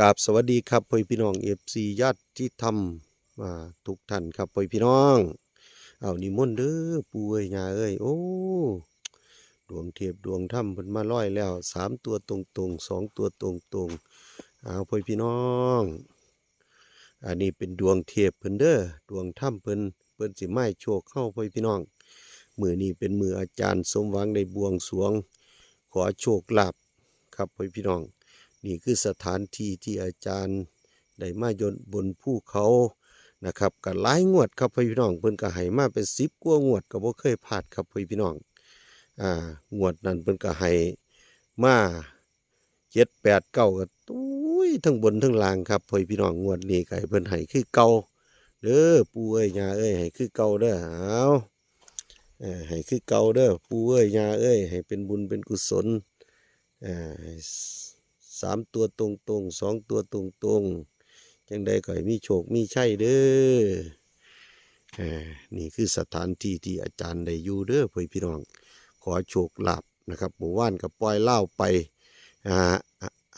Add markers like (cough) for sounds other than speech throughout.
กราบสวัสดีครับพ่อพี่น้องเอฟซีญาติธรรมมาทุกท่านครับพ่อพี่น้อง เอานิมนต์เด้อปู่เอ้ยยาเอ้ยโอ้ดวงเทพดวงถ้ำเพิ่นมาร้อยแล้วสามตัวตรงตรงสองตัวตรงตรงเอาพ่อพี่น้อง อันนี้เป็นดวงเทพเพิ่นเด้อดวงถ้ำเพิ่นเพิ่นสิไม้โชคเข้าพ่อพี่น้องมือนี้เป็นมืออาจารย์สมหวังในบวงสวง ขอโชคลาภครับพ่อพี่น้อง นี่คือสถานที่ที่อาจารย์ได้มายนต์บนภูเขานะครับก็หลายงวดครับพี่น้องเพิ่นก็ให้มาเป็นสิบกว่างวดก็บ่เคยพลาดครับพี่น้องอ่างวดนั้นเพิ่นก็ให้มาเจ็ดแปดเก้าก็ตุ้ยทั้งบนทั้งล่างครับพี่น้องงวดนี้ก็ให้เพิ่นให้คือเก่าเด้อปู่เอ้ยยาเอ้ยให้คือเก่าเด้อเอาให้คือเก่าเด้อปู่เอ้ยยาเอ้ยให้เป็นบุญเป็นกุศลอ่า สามตัวตรงตรงสองตัวตรงตรงจังใดก็ให้มีโชคมีใชัยเด้อนี่คือสถานที่ที่อาจารย์ได้อยู่เด้อเพื่อพี่น้อง ขอโชคลาภนะครับหมู่ว่านกับปล่อยเล่าไปหา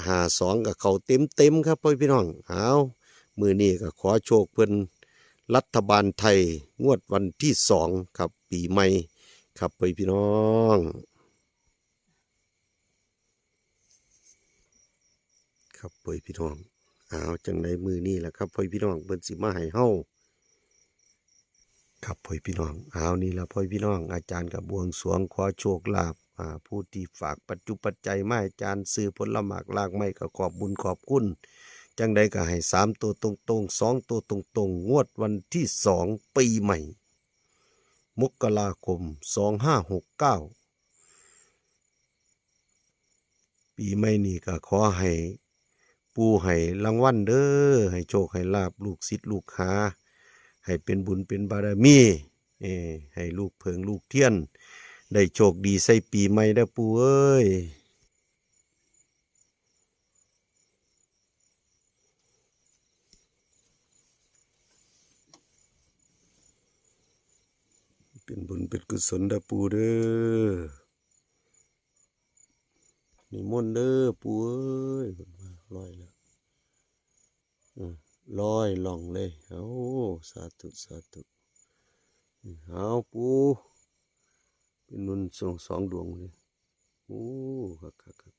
หาสองกับเขาเต็มเต็มครับเพื่อพี่น้องเอามือนี้ก็ขอโชคเพิ่อนรัฐบาลไทยงวดวันที่สองครับปีใหม่ ครับเพื่อพี่น้อง ครับพ่อพี่น้องเอาจังในมือนี่แหละครับพ่อพี่น้องเปิ้นสิมาให้เฮาครับพ่อพี่น้องเอานี่ละพ่อพี่น้อง อาจารย์กับบวงสวงขอโชคลาภอ่าผู้ที่ฝากปัจจุปัจจัยมาอาจารย์ซื้อผลหมากลากไม้ก็ขอบบุญขอบคุณจังใดก็ให้สามตัวตรงๆสองตัวตรงๆงวดวันที่สองปีใหม่ มกราคมสองห้าหกเก้าปีใหม่นี้ก็ขอให้ ปูให้รางวัลเด้อให้โชคให้ลาบลูกศิษย์ลูกหาให้เป็นบุญเป็นบารมีเอให้ลูกเพิงลูกเทียน ได้โชคดีใส่ปีใหม่เด้ปูเอ้ยเป็นบุญเป็นกุศลเด้ปูเด้อนิมนต์เด้อปูเอ้ย ร้อยแล้วอืมลอยล่องเลยเอาสาธุสาธุเอาปูเป็นนุนสองสองดวงเลยโอ้คักคัก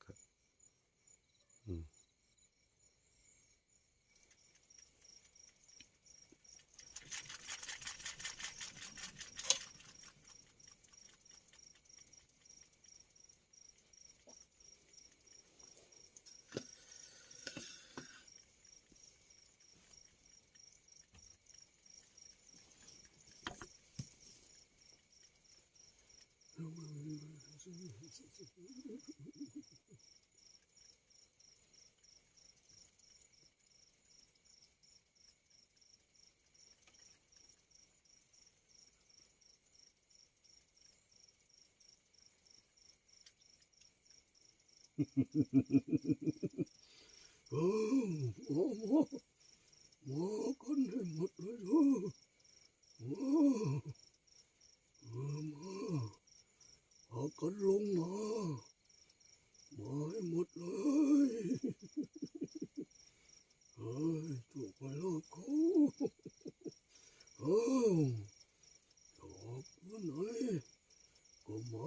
โอ้โอ้โหโอ้คนให้ากันลงมามาให้หมดเลยเฮ้ยถูกไปรอบเขาเอ้าชอบวันไหร่ก็มา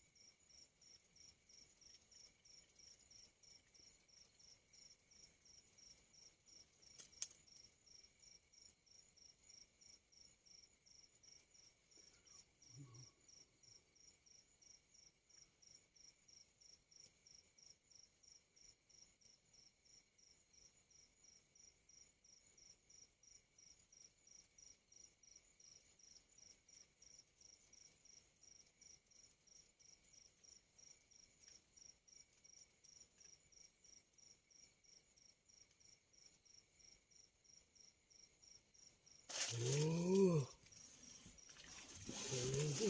ปู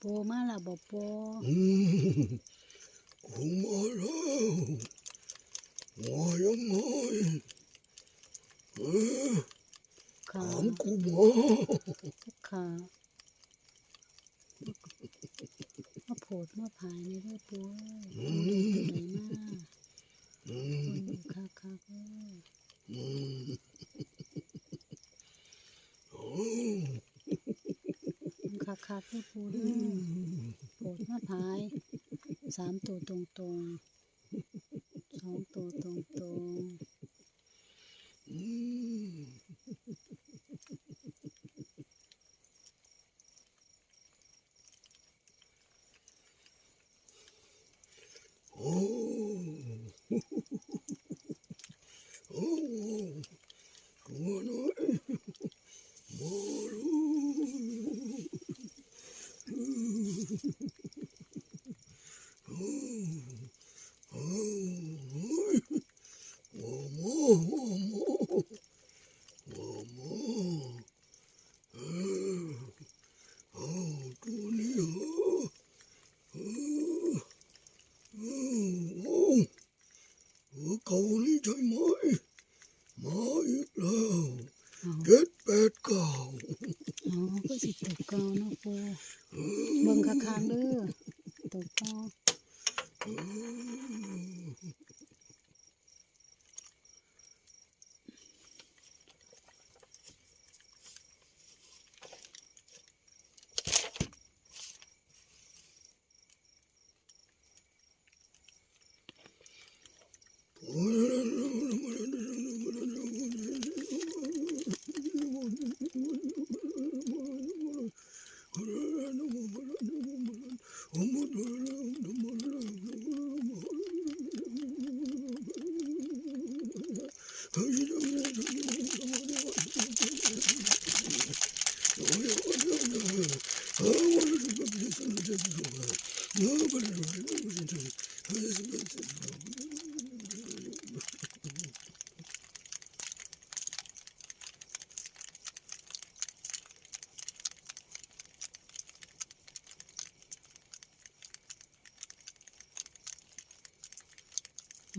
ปูมาและบ่ปูอืมกูมาแล้วมายังไงเออค่ะถามกูมาค่ะมาโผดมาผายนี่เด้อปูเอ้ยปูเป็นจังไดมาอืคนมอยู่คักคักๆเอ้ยอืมโอ้ากที่ปูเด้อโผดมาผายสามตัวตรงตรงๆสองตัวตรงต Oh no! Umudulum, no!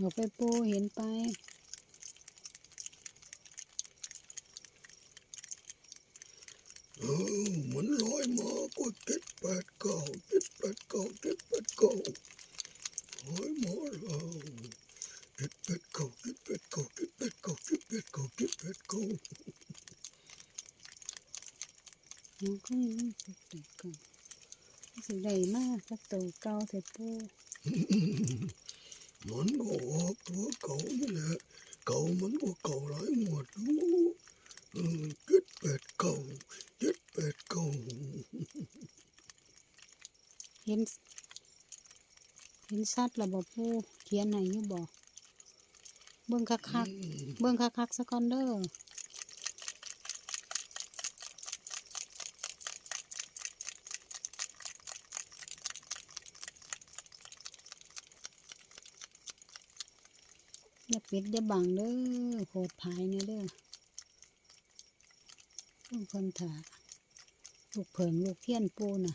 เอาไปปูเห็นไป เออมันลอยมาก็เจ็ดแปดเก้าเจ็ดแปดเก้าเจ็ดแปดเก้าลอยมาแล้วเจ็ดแปดเก้าเจ็ดแปดเก้าเจ็ดแปดเก้าเจ็ดแปดเก้าเจ็ดแปดเก้ามันก็ยังสิตกเก่สิได้มากกตัวเก่าเถอะปูมันก็ออกตัวเก่านี่แหละเก่ามันก็เก่าหลายหมวดอยู่เออเจ็ดแปดเก้าเจ็ดแป ดเก้าเห็นเห็นชัดและบ่ปูเขียนให้อยู่บ่เบิ่งคักคักๆเบิ่งคัก ปิดจะบังเด้อโคตรพายเนี่ยเด้อลูกคนถาลูกเผิงลูกเทียนปูน่ะ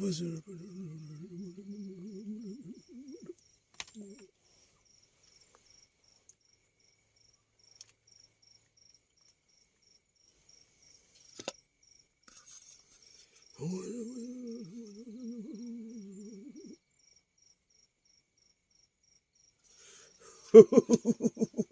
was a Ho, ho, (laughs) ho, ho, ho, ho, ho.